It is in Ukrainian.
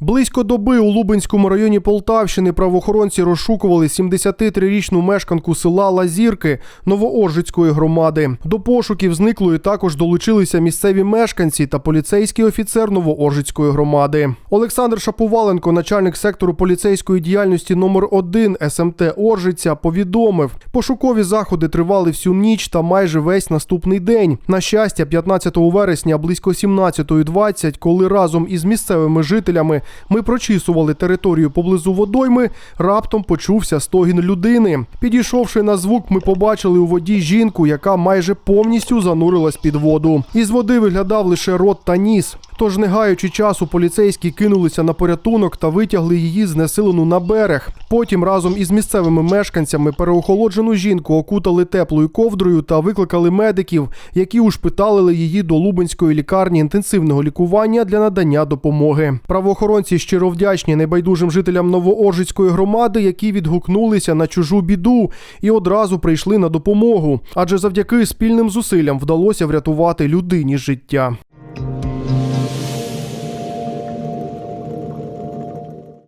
Близько доби у Лубенському районі Полтавщини правоохоронці розшукували 73-річну мешканку села Лазірки Новооржицької громади. До пошуків зниклої також долучилися місцеві мешканці та поліцейський офіцер Новооржицької громади. Олександр Шаповаленко, начальник сектору поліцейської діяльності номер 1 СМТ Оржиця, повідомив, пошукові заходи тривали всю ніч та майже весь наступний день. На щастя, 15 вересня близько 17.20, коли разом із місцевими жителями ми прочісували територію поблизу водойми, раптом почувся стогін людини. Підійшовши на звук, ми побачили у воді жінку, яка майже повністю занурилась під воду. Із води виглядав лише рот та ніс. Тож, не гаючи часу, поліцейські кинулися на порятунок та витягли її знесилену на берег. Потім разом із місцевими мешканцями переохолоджену жінку окутали теплою ковдрою та викликали медиків, які ушпиталили її до Лубенської лікарні інтенсивного лікування для надання допомоги. Правоохоронці щиро вдячні небайдужим жителям Новооржицької громади, які відгукнулися на чужу біду і одразу прийшли на допомогу. Адже завдяки спільним зусиллям вдалося врятувати людині життя.